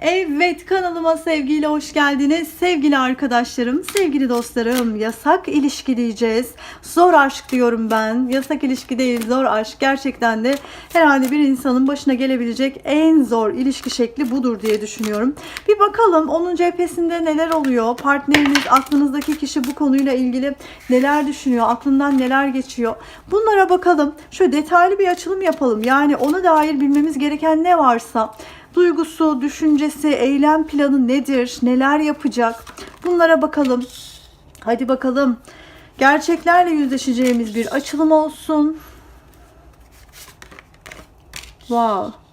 Evet kanalıma sevgiyle hoş geldiniz. Sevgili arkadaşlarım, sevgili dostlarım yasak ilişki diyeceğiz. Zor aşk diyorum ben. Yasak ilişki değil zor aşk. Gerçekten de herhalde bir insanın başına gelebilecek en zor ilişki şekli budur diye düşünüyorum. Bir bakalım onun cephesinde neler oluyor? Partneriniz, aklınızdaki kişi bu konuyla ilgili neler düşünüyor? Aklından neler geçiyor? Bunlara bakalım. Şöyle detaylı bir açılım yapalım. Yani ona dair bilmemiz gereken ne varsa duygusu, düşüncesi, eylem planı nedir? Neler yapacak? Bunlara bakalım. Hadi bakalım. Gerçeklerle yüzleşeceğimiz bir açılım olsun. Wow.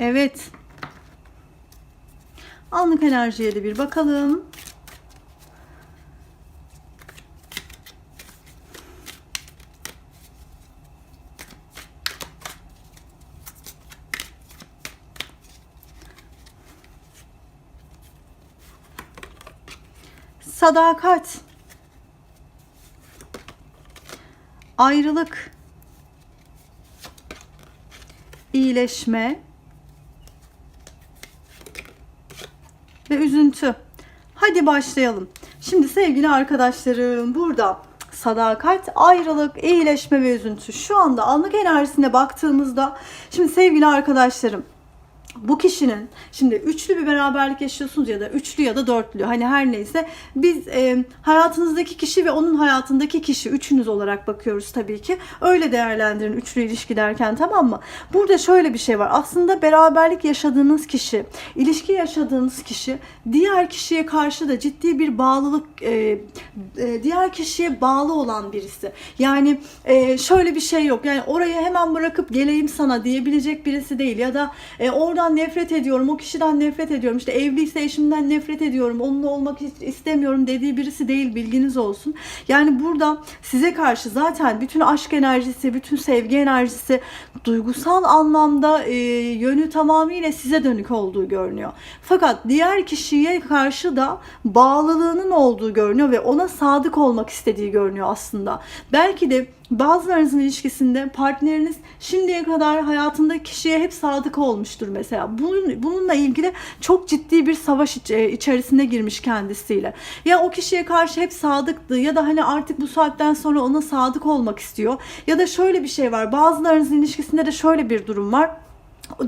Evet. Anlık enerjiye de bir bakalım. Sadakat. Ayrılık. iyileşme ve üzüntü. Hadi başlayalım. Şimdi sevgili arkadaşlarım burada sadakat, ayrılık, iyileşme ve üzüntü. Şu anda anlık enerjisine baktığımızda şimdi sevgili arkadaşlarım bu kişinin şimdi üçlü bir beraberlik yaşıyorsunuz ya da üçlü ya da dörtlü hani her neyse biz e, hayatınızdaki kişi ve onun hayatındaki kişi üçünüz olarak bakıyoruz tabii ki. Öyle değerlendirin üçlü ilişki derken tamam mı? Burada şöyle bir şey var. Aslında beraberlik yaşadığınız kişi ilişki yaşadığınız kişi diğer kişiye karşı da ciddi bir bağlılık e, e, diğer kişiye bağlı olan birisi. Yani e, şöyle bir şey yok. Yani orayı hemen bırakıp geleyim sana diyebilecek birisi değil ya da e, oradan nefret ediyorum, o kişiden nefret ediyorum. İşte evliyse eşimden nefret ediyorum, onunla olmak is- istemiyorum dediği birisi değil bilginiz olsun. Yani burada size karşı zaten bütün aşk enerjisi, bütün sevgi enerjisi duygusal anlamda e, yönü tamamıyla size dönük olduğu görünüyor. Fakat diğer kişiye karşı da bağlılığının olduğu görünüyor ve ona sadık olmak istediği görünüyor aslında. Belki de Bazılarınızın ilişkisinde partneriniz şimdiye kadar hayatındaki kişiye hep sadık olmuştur mesela. Bunun, bununla ilgili çok ciddi bir savaş iç- e, içerisine girmiş kendisiyle. Ya o kişiye karşı hep sadıktı ya da hani artık bu saatten sonra ona sadık olmak istiyor. Ya da şöyle bir şey var. Bazılarınızın ilişkisinde de şöyle bir durum var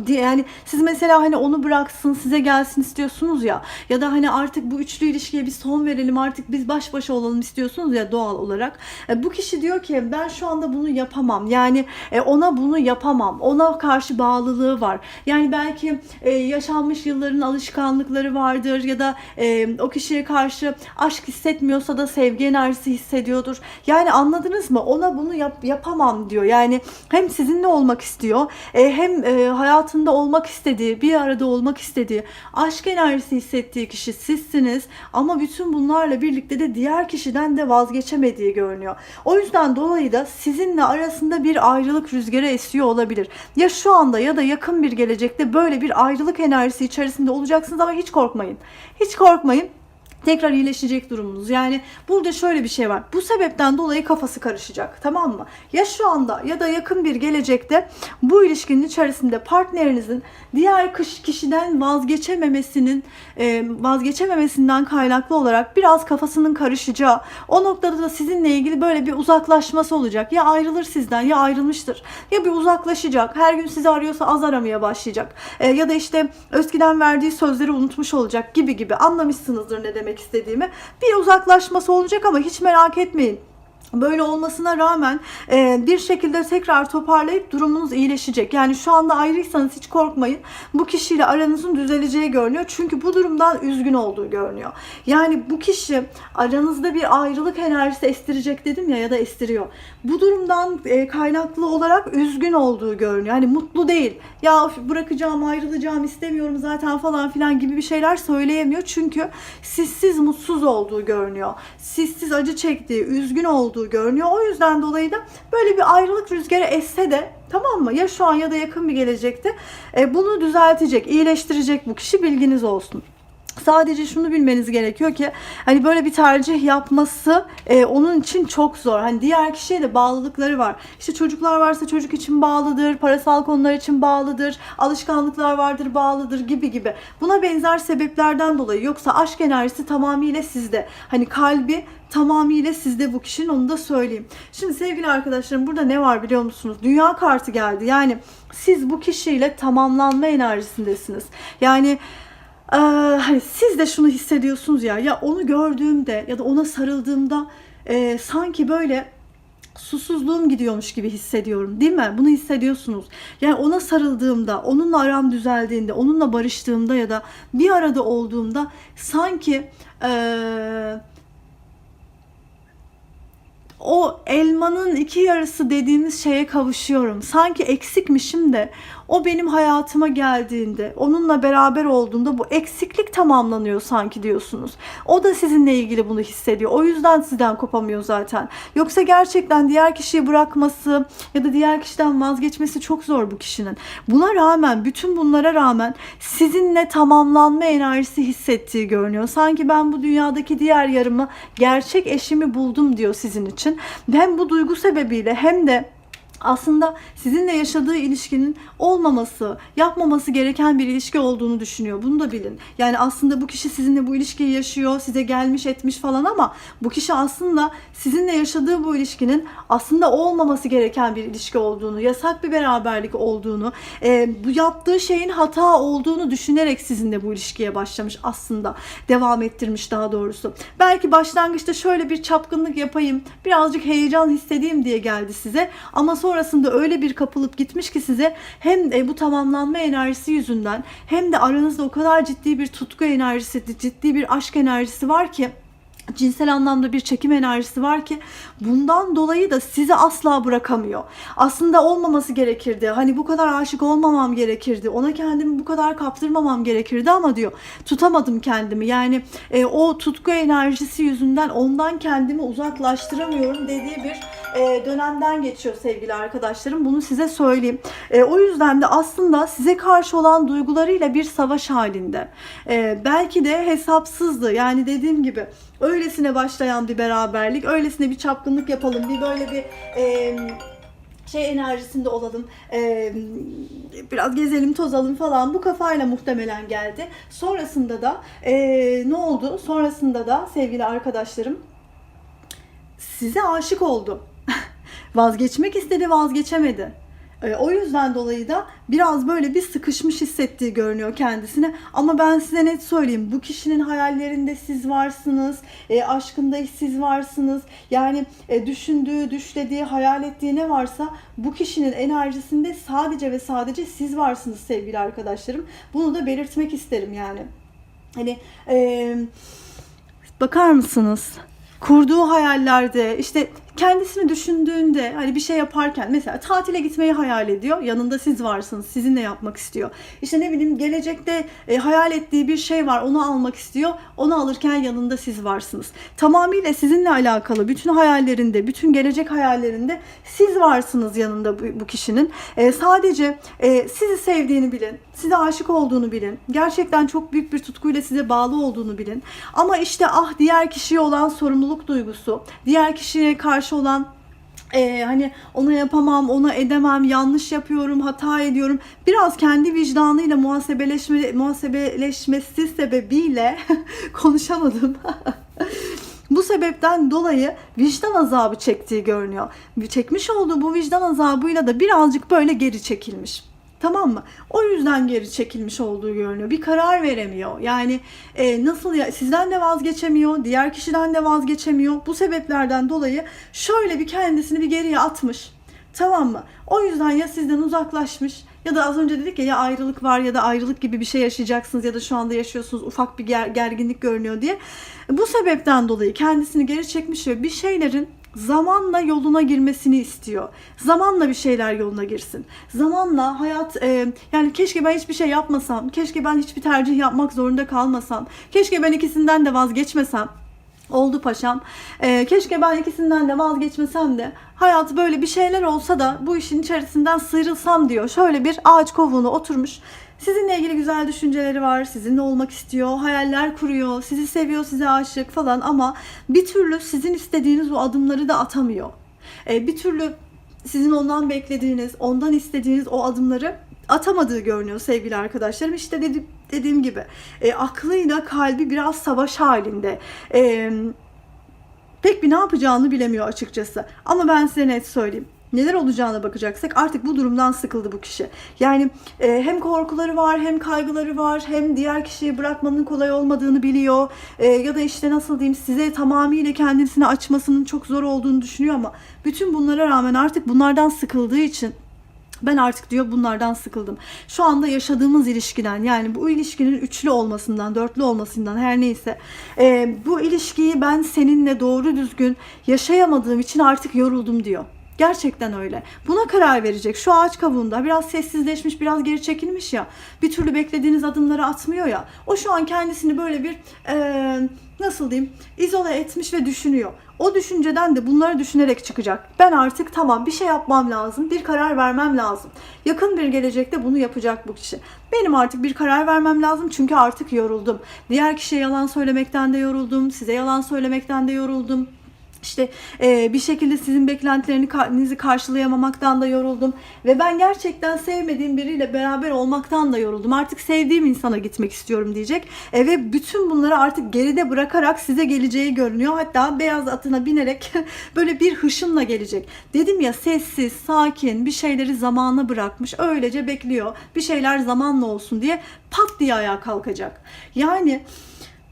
yani siz mesela hani onu bıraksın size gelsin istiyorsunuz ya. Ya da hani artık bu üçlü ilişkiye bir son verelim artık biz baş başa olalım istiyorsunuz ya doğal olarak. E, bu kişi diyor ki ben şu anda bunu yapamam. Yani e, ona bunu yapamam. Ona karşı bağlılığı var. Yani belki e, yaşanmış yılların alışkanlıkları vardır ya da e, o kişiye karşı aşk hissetmiyorsa da sevgi enerjisi hissediyordur. Yani anladınız mı? Ona bunu yap, yapamam diyor. Yani hem sizinle olmak istiyor e, hem e, hayatında olmak istediği, bir arada olmak istediği, aşk enerjisi hissettiği kişi sizsiniz ama bütün bunlarla birlikte de diğer kişiden de vazgeçemediği görünüyor. O yüzden dolayı da sizinle arasında bir ayrılık rüzgarı esiyor olabilir. Ya şu anda ya da yakın bir gelecekte böyle bir ayrılık enerjisi içerisinde olacaksınız ama hiç korkmayın. Hiç korkmayın tekrar iyileşecek durumunuz. Yani burada şöyle bir şey var. Bu sebepten dolayı kafası karışacak. Tamam mı? Ya şu anda ya da yakın bir gelecekte bu ilişkinin içerisinde partnerinizin diğer kişiden vazgeçememesinin e, vazgeçememesinden kaynaklı olarak biraz kafasının karışacağı o noktada da sizinle ilgili böyle bir uzaklaşması olacak. Ya ayrılır sizden ya ayrılmıştır. Ya bir uzaklaşacak. Her gün sizi arıyorsa az aramaya başlayacak. E, ya da işte eskiden verdiği sözleri unutmuş olacak gibi gibi anlamışsınızdır ne demek istediğimi. Bir uzaklaşması olacak ama hiç merak etmeyin. Böyle olmasına rağmen e, bir şekilde tekrar toparlayıp durumunuz iyileşecek. Yani şu anda ayrıysanız hiç korkmayın. Bu kişiyle aranızın düzeleceği görünüyor. Çünkü bu durumdan üzgün olduğu görünüyor. Yani bu kişi aranızda bir ayrılık enerjisi estirecek dedim ya ya da estiriyor. Bu durumdan e, kaynaklı olarak üzgün olduğu görünüyor. Yani mutlu değil. Ya bırakacağım, ayrılacağım, istemiyorum zaten falan filan gibi bir şeyler söyleyemiyor. Çünkü sizsiz mutsuz olduğu görünüyor. Sizsiz acı çektiği, üzgün olduğu görünüyor. O yüzden dolayı da böyle bir ayrılık rüzgarı esse de tamam mı? Ya şu an ya da yakın bir gelecekte e, bunu düzeltecek, iyileştirecek bu kişi bilginiz olsun. Sadece şunu bilmeniz gerekiyor ki hani böyle bir tercih yapması e, onun için çok zor. Hani diğer kişiye de bağlılıkları var. İşte çocuklar varsa çocuk için bağlıdır, parasal konular için bağlıdır, alışkanlıklar vardır bağlıdır gibi gibi. Buna benzer sebeplerden dolayı yoksa aşk enerjisi tamamıyla sizde. Hani kalbi tamamıyla sizde bu kişinin onu da söyleyeyim. Şimdi sevgili arkadaşlarım burada ne var biliyor musunuz? Dünya kartı geldi. Yani siz bu kişiyle tamamlanma enerjisindesiniz. Yani ee, hani siz de şunu hissediyorsunuz ya ya onu gördüğümde ya da ona sarıldığımda e, sanki böyle susuzluğum gidiyormuş gibi hissediyorum değil mi? Bunu hissediyorsunuz. Yani ona sarıldığımda, onunla aram düzeldiğinde, onunla barıştığımda ya da bir arada olduğumda sanki eee o elmanın iki yarısı dediğimiz şeye kavuşuyorum. Sanki eksikmişim de o benim hayatıma geldiğinde, onunla beraber olduğunda bu eksiklik tamamlanıyor sanki diyorsunuz. O da sizinle ilgili bunu hissediyor. O yüzden sizden kopamıyor zaten. Yoksa gerçekten diğer kişiyi bırakması ya da diğer kişiden vazgeçmesi çok zor bu kişinin. Buna rağmen, bütün bunlara rağmen sizinle tamamlanma enerjisi hissettiği görünüyor. Sanki ben bu dünyadaki diğer yarımı, gerçek eşimi buldum diyor sizin için. Hem bu duygu sebebiyle hem de aslında sizinle yaşadığı ilişkinin olmaması, yapmaması gereken bir ilişki olduğunu düşünüyor. Bunu da bilin. Yani aslında bu kişi sizinle bu ilişkiyi yaşıyor, size gelmiş etmiş falan ama bu kişi aslında sizinle yaşadığı bu ilişkinin aslında olmaması gereken bir ilişki olduğunu, yasak bir beraberlik olduğunu, e, bu yaptığı şeyin hata olduğunu düşünerek sizinle bu ilişkiye başlamış aslında. Devam ettirmiş daha doğrusu. Belki başlangıçta şöyle bir çapkınlık yapayım, birazcık heyecan hissedeyim diye geldi size ama sonrasında öyle bir kapılıp gitmiş ki size hem de bu tamamlanma enerjisi yüzünden hem de aranızda o kadar ciddi bir tutku enerjisi, ciddi bir aşk enerjisi var ki cinsel anlamda bir çekim enerjisi var ki bundan dolayı da sizi asla bırakamıyor. Aslında olmaması gerekirdi. Hani bu kadar aşık olmamam gerekirdi. Ona kendimi bu kadar kaptırmamam gerekirdi ama diyor tutamadım kendimi. Yani e, o tutku enerjisi yüzünden ondan kendimi uzaklaştıramıyorum dediği bir e, dönemden geçiyor sevgili arkadaşlarım. Bunu size söyleyeyim. E, o yüzden de aslında size karşı olan duygularıyla bir savaş halinde. E, belki de hesapsızdı. Yani dediğim gibi öylesine başlayan bir beraberlik, öylesine bir çapkınlık yapalım, bir böyle bir şey enerjisinde olalım, biraz gezelim, tozalım falan bu kafayla muhtemelen geldi. Sonrasında da ne oldu? Sonrasında da sevgili arkadaşlarım size aşık oldu. Vazgeçmek istedi, vazgeçemedi. E, o yüzden dolayı da biraz böyle bir sıkışmış hissettiği görünüyor kendisine. Ama ben size net söyleyeyim. Bu kişinin hayallerinde siz varsınız. E, aşkında siz varsınız. Yani e, düşündüğü, düşlediği, hayal ettiği ne varsa bu kişinin enerjisinde sadece ve sadece siz varsınız sevgili arkadaşlarım. Bunu da belirtmek isterim yani. Hani e, bakar mısınız? Kurduğu hayallerde işte kendisini düşündüğünde hani bir şey yaparken mesela tatile gitmeyi hayal ediyor. Yanında siz varsınız. Sizinle yapmak istiyor. İşte ne bileyim gelecekte e, hayal ettiği bir şey var. Onu almak istiyor. Onu alırken yanında siz varsınız. Tamamıyla sizinle alakalı bütün hayallerinde, bütün gelecek hayallerinde siz varsınız yanında bu, bu kişinin. E, sadece e, sizi sevdiğini bilin. Size aşık olduğunu bilin. Gerçekten çok büyük bir tutkuyla size bağlı olduğunu bilin. Ama işte ah diğer kişiye olan sorumluluk duygusu, diğer kişiye karşı olan e, hani ona yapamam, ona edemem, yanlış yapıyorum, hata ediyorum. Biraz kendi vicdanıyla muhasebeleşme, muhasebeleşmesi sebebiyle konuşamadım. bu sebepten dolayı vicdan azabı çektiği görünüyor. Çekmiş olduğu bu vicdan azabıyla da birazcık böyle geri çekilmiş. Tamam mı? O yüzden geri çekilmiş olduğu görünüyor. Bir karar veremiyor. Yani e, nasıl ya sizden de vazgeçemiyor, diğer kişiden de vazgeçemiyor. Bu sebeplerden dolayı şöyle bir kendisini bir geriye atmış. Tamam mı? O yüzden ya sizden uzaklaşmış ya da az önce dedik ya ya ayrılık var ya da ayrılık gibi bir şey yaşayacaksınız ya da şu anda yaşıyorsunuz ufak bir ger- gerginlik görünüyor diye. Bu sebepten dolayı kendisini geri çekmiş ve bir şeylerin zamanla yoluna girmesini istiyor. Zamanla bir şeyler yoluna girsin. Zamanla hayat e, yani keşke ben hiçbir şey yapmasam, keşke ben hiçbir tercih yapmak zorunda kalmasam, keşke ben ikisinden de vazgeçmesem. Oldu paşam. Ee, keşke ben ikisinden de vazgeçmesem de hayat böyle bir şeyler olsa da bu işin içerisinden sıyrılsam diyor. Şöyle bir ağaç kovuğuna oturmuş. Sizinle ilgili güzel düşünceleri var. Sizinle olmak istiyor. Hayaller kuruyor. Sizi seviyor, size aşık falan ama bir türlü sizin istediğiniz o adımları da atamıyor. Ee, bir türlü sizin ondan beklediğiniz, ondan istediğiniz o adımları atamadığı görünüyor sevgili arkadaşlarım. İşte dedi, dediğim gibi e, aklıyla kalbi biraz savaş halinde. E, pek bir ne yapacağını bilemiyor açıkçası. Ama ben size net söyleyeyim. Neler olacağına bakacaksak artık bu durumdan sıkıldı bu kişi. Yani e, hem korkuları var, hem kaygıları var, hem diğer kişiyi bırakmanın kolay olmadığını biliyor. E, ya da işte nasıl diyeyim size tamamıyla kendisini açmasının çok zor olduğunu düşünüyor ama bütün bunlara rağmen artık bunlardan sıkıldığı için ben artık diyor bunlardan sıkıldım. Şu anda yaşadığımız ilişkiden yani bu ilişkinin üçlü olmasından, dörtlü olmasından her neyse e, bu ilişkiyi ben seninle doğru düzgün yaşayamadığım için artık yoruldum diyor. Gerçekten öyle. Buna karar verecek. Şu ağaç kavuğunda biraz sessizleşmiş, biraz geri çekilmiş ya. Bir türlü beklediğiniz adımları atmıyor ya. O şu an kendisini böyle bir e, nasıl diyeyim izole etmiş ve düşünüyor. O düşünceden de bunları düşünerek çıkacak. Ben artık tamam bir şey yapmam lazım, bir karar vermem lazım. Yakın bir gelecekte bunu yapacak bu kişi. Benim artık bir karar vermem lazım çünkü artık yoruldum. Diğer kişiye yalan söylemekten de yoruldum, size yalan söylemekten de yoruldum. İşte e, bir şekilde sizin beklentilerinizi karşılayamamaktan da yoruldum. Ve ben gerçekten sevmediğim biriyle beraber olmaktan da yoruldum. Artık sevdiğim insana gitmek istiyorum diyecek. E, ve bütün bunları artık geride bırakarak size geleceği görünüyor. Hatta beyaz atına binerek böyle bir hışımla gelecek. Dedim ya sessiz, sakin bir şeyleri zamana bırakmış. Öylece bekliyor. Bir şeyler zamanla olsun diye pat diye ayağa kalkacak. Yani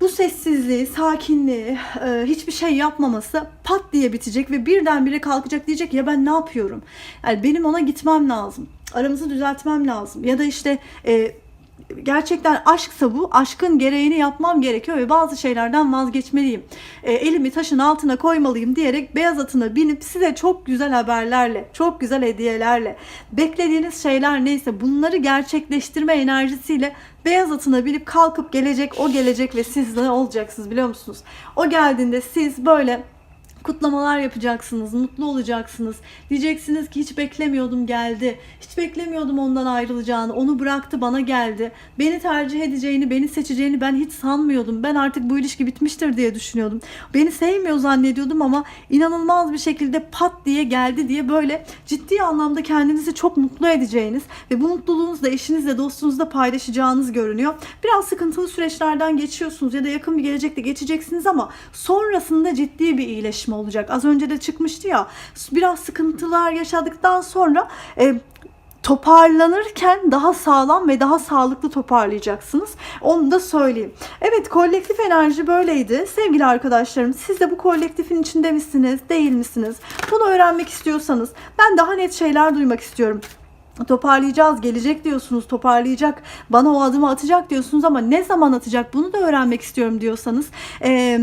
bu sessizliği, sakinliği, e, hiçbir şey yapmaması pat diye bitecek ve birdenbire kalkacak diyecek ya ben ne yapıyorum? Yani benim ona gitmem lazım. Aramızı düzeltmem lazım. Ya da işte e, gerçekten aşksa bu, aşkın gereğini yapmam gerekiyor ve bazı şeylerden vazgeçmeliyim. E, elimi taşın altına koymalıyım diyerek beyaz atına binip size çok güzel haberlerle, çok güzel hediyelerle, beklediğiniz şeyler neyse bunları gerçekleştirme enerjisiyle beyaz atına binip kalkıp gelecek, o gelecek ve siz ne olacaksınız biliyor musunuz? O geldiğinde siz böyle kutlamalar yapacaksınız, mutlu olacaksınız. Diyeceksiniz ki hiç beklemiyordum geldi. Hiç beklemiyordum ondan ayrılacağını. Onu bıraktı bana geldi. Beni tercih edeceğini, beni seçeceğini ben hiç sanmıyordum. Ben artık bu ilişki bitmiştir diye düşünüyordum. Beni sevmiyor zannediyordum ama inanılmaz bir şekilde pat diye geldi diye böyle ciddi anlamda kendinizi çok mutlu edeceğiniz ve bu mutluluğunuzu da eşinizle, dostunuzla paylaşacağınız görünüyor. Biraz sıkıntılı süreçlerden geçiyorsunuz ya da yakın bir gelecekte geçeceksiniz ama sonrasında ciddi bir iyileşme olacak. Az önce de çıkmıştı ya. Biraz sıkıntılar yaşadıktan sonra e, toparlanırken daha sağlam ve daha sağlıklı toparlayacaksınız. Onu da söyleyeyim. Evet kolektif enerji böyleydi. Sevgili arkadaşlarım siz de bu kolektifin içinde misiniz, değil misiniz? Bunu öğrenmek istiyorsanız ben daha net şeyler duymak istiyorum toparlayacağız, gelecek diyorsunuz, toparlayacak, bana o adımı atacak diyorsunuz ama ne zaman atacak bunu da öğrenmek istiyorum diyorsanız e,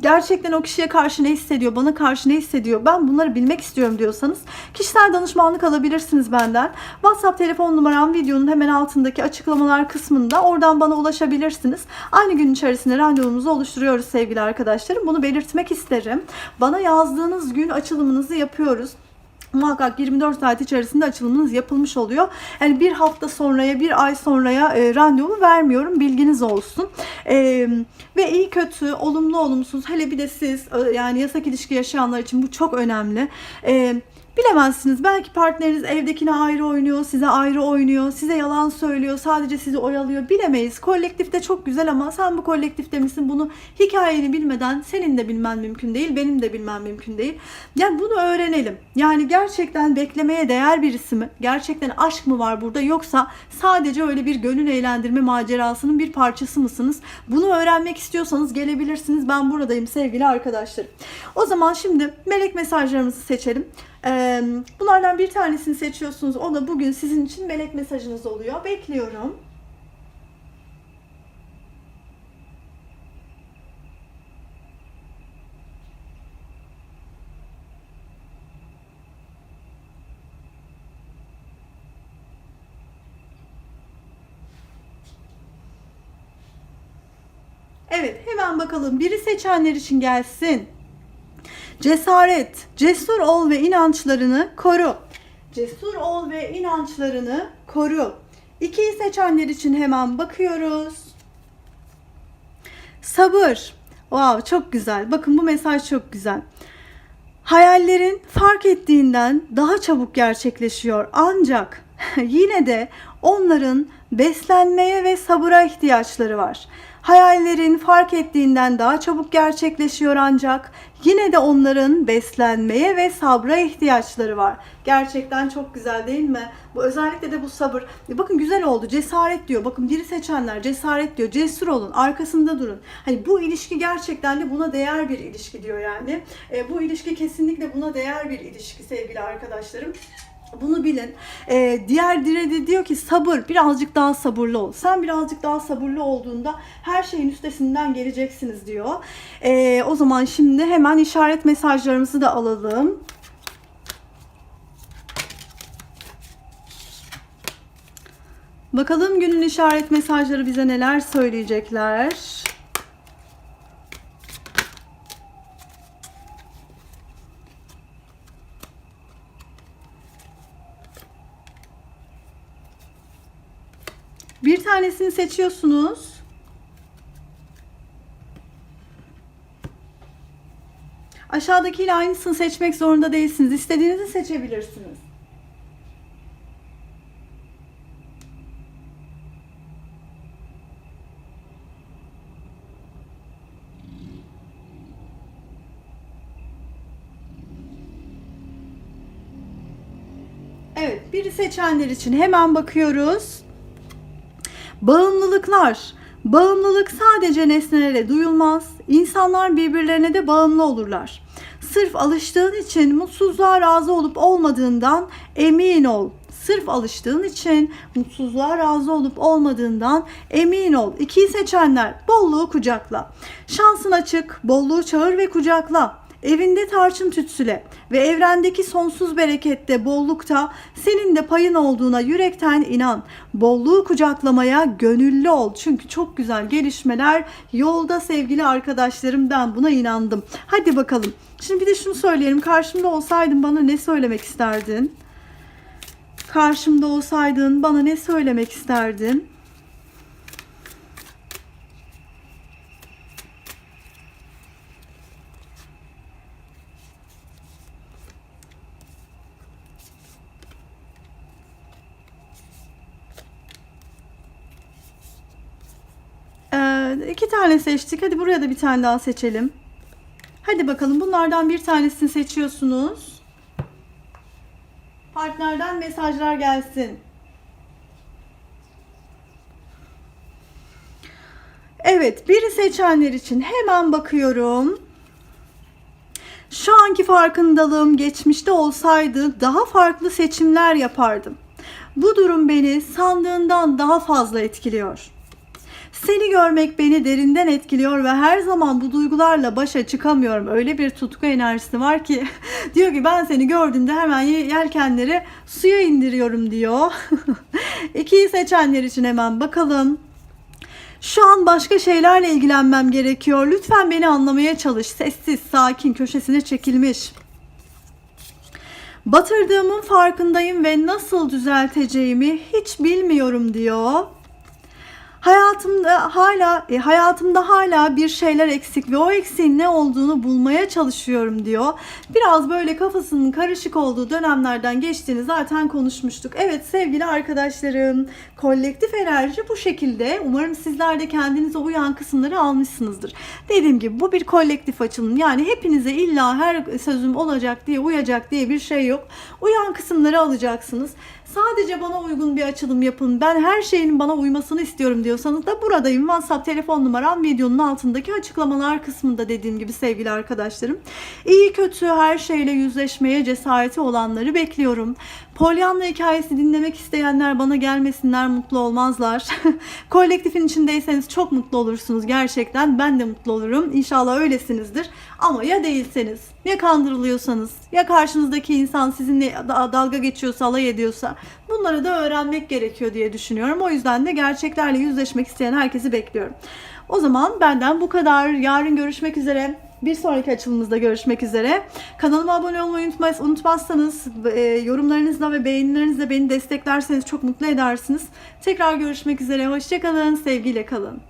gerçekten o kişiye karşı ne hissediyor, bana karşı ne hissediyor, ben bunları bilmek istiyorum diyorsanız kişisel danışmanlık alabilirsiniz benden. WhatsApp telefon numaram videonun hemen altındaki açıklamalar kısmında oradan bana ulaşabilirsiniz. Aynı gün içerisinde randevumuzu oluşturuyoruz sevgili arkadaşlarım. Bunu belirtmek isterim. Bana yazdığınız gün açılımınızı yapıyoruz muhakkak 24 saat içerisinde açılımınız yapılmış oluyor. Yani bir hafta sonraya, bir ay sonraya e, randevu vermiyorum. Bilginiz olsun. E, ve iyi kötü, olumlu olumsuz hele bir de siz e, yani yasak ilişki yaşayanlar için bu çok önemli. E, Bilemezsiniz. Belki partneriniz evdekine ayrı oynuyor, size ayrı oynuyor, size yalan söylüyor, sadece sizi oyalıyor. Bilemeyiz. Kolektifte çok güzel ama sen bu kolektifte misin? Bunu hikayeni bilmeden senin de bilmen mümkün değil, benim de bilmem mümkün değil. Yani bunu öğrenelim. Yani gerçekten beklemeye değer birisi mi? Gerçekten aşk mı var burada yoksa sadece öyle bir gönül eğlendirme macerasının bir parçası mısınız? Bunu öğrenmek istiyorsanız gelebilirsiniz. Ben buradayım sevgili arkadaşlarım. O zaman şimdi melek mesajlarımızı seçelim. Bunlardan bir tanesini seçiyorsunuz. O da bugün sizin için melek mesajınız oluyor. Bekliyorum. Evet, hemen bakalım. Biri seçenler için gelsin. Cesaret, cesur ol ve inançlarını koru. Cesur ol ve inançlarını koru. İkiyi seçenler için hemen bakıyoruz. Sabır. Wow, çok güzel. Bakın bu mesaj çok güzel. Hayallerin fark ettiğinden daha çabuk gerçekleşiyor. Ancak yine de onların beslenmeye ve sabıra ihtiyaçları var. Hayallerin fark ettiğinden daha çabuk gerçekleşiyor ancak yine de onların beslenmeye ve sabra ihtiyaçları var. Gerçekten çok güzel değil mi? Bu özellikle de bu sabır. E Bakın güzel oldu. Cesaret diyor. Bakın biri seçenler cesaret diyor. Cesur olun. Arkasında durun. Hani bu ilişki gerçekten de buna değer bir ilişki diyor yani. E, bu ilişki kesinlikle buna değer bir ilişki sevgili arkadaşlarım. Bunu bilin. Ee, diğer dire de diyor ki sabır, birazcık daha sabırlı ol. Sen birazcık daha sabırlı olduğunda her şeyin üstesinden geleceksiniz diyor. Ee, o zaman şimdi hemen işaret mesajlarımızı da alalım. Bakalım günün işaret mesajları bize neler söyleyecekler. Bir tanesini seçiyorsunuz. Aşağıdakiyle aynısını seçmek zorunda değilsiniz. İstediğinizi seçebilirsiniz. Evet, biri seçenler için hemen bakıyoruz. Bağımlılıklar. Bağımlılık sadece nesnelere duyulmaz. İnsanlar birbirlerine de bağımlı olurlar. Sırf alıştığın için mutsuzluğa razı olup olmadığından emin ol. Sırf alıştığın için mutsuzluğa razı olup olmadığından emin ol. İkiyi seçenler bolluğu kucakla. Şansın açık, bolluğu çağır ve kucakla. Evinde tarçın tütsüle ve evrendeki sonsuz berekette, bollukta senin de payın olduğuna yürekten inan. Bolluğu kucaklamaya gönüllü ol. Çünkü çok güzel gelişmeler yolda sevgili arkadaşlarım ben buna inandım. Hadi bakalım. Şimdi bir de şunu söyleyelim. Karşımda olsaydın bana ne söylemek isterdin? Karşımda olsaydın bana ne söylemek isterdin? Ee, iki tane seçtik. Hadi buraya da bir tane daha seçelim. Hadi bakalım bunlardan bir tanesini seçiyorsunuz. Partnerden mesajlar gelsin. Evet, biri seçenler için hemen bakıyorum. Şu anki farkındalığım geçmişte olsaydı daha farklı seçimler yapardım. Bu durum beni sandığından daha fazla etkiliyor. Seni görmek beni derinden etkiliyor ve her zaman bu duygularla başa çıkamıyorum. Öyle bir tutku enerjisi var ki diyor ki ben seni gördüğümde hemen yelkenleri suya indiriyorum diyor. İkiyi seçenler için hemen bakalım. Şu an başka şeylerle ilgilenmem gerekiyor. Lütfen beni anlamaya çalış. Sessiz, sakin, köşesine çekilmiş. Batırdığımın farkındayım ve nasıl düzelteceğimi hiç bilmiyorum diyor. Hayatımda hala e, hayatımda hala bir şeyler eksik ve o eksiğin ne olduğunu bulmaya çalışıyorum diyor. Biraz böyle kafasının karışık olduğu dönemlerden geçtiğini zaten konuşmuştuk. Evet sevgili arkadaşlarım, kolektif enerji bu şekilde. Umarım sizler de kendinize uyan kısımları almışsınızdır. Dediğim gibi bu bir kolektif açılım. Yani hepinize illa her sözüm olacak diye uyacak diye bir şey yok. Uyan kısımları alacaksınız. Sadece bana uygun bir açılım yapın. Ben her şeyin bana uymasını istiyorum diyorsanız da buradayım. WhatsApp telefon numaram videonun altındaki açıklamalar kısmında dediğim gibi sevgili arkadaşlarım. İyi kötü her şeyle yüzleşmeye cesareti olanları bekliyorum. Pollyanna hikayesi dinlemek isteyenler bana gelmesinler mutlu olmazlar. Kolektifin içindeyseniz çok mutlu olursunuz gerçekten. Ben de mutlu olurum. İnşallah öylesinizdir. Ama ya değilseniz, ya kandırılıyorsanız, ya karşınızdaki insan sizinle da- dalga geçiyorsa, alay ediyorsa bunları da öğrenmek gerekiyor diye düşünüyorum. O yüzden de gerçeklerle yüzleşmek isteyen herkesi bekliyorum. O zaman benden bu kadar. Yarın görüşmek üzere. Bir sonraki açılımımızda görüşmek üzere. Kanalıma abone olmayı unutmaz, unutmazsanız e, yorumlarınızla ve beğenilerinizle beni desteklerseniz çok mutlu edersiniz. Tekrar görüşmek üzere. Hoşçakalın. Sevgiyle kalın.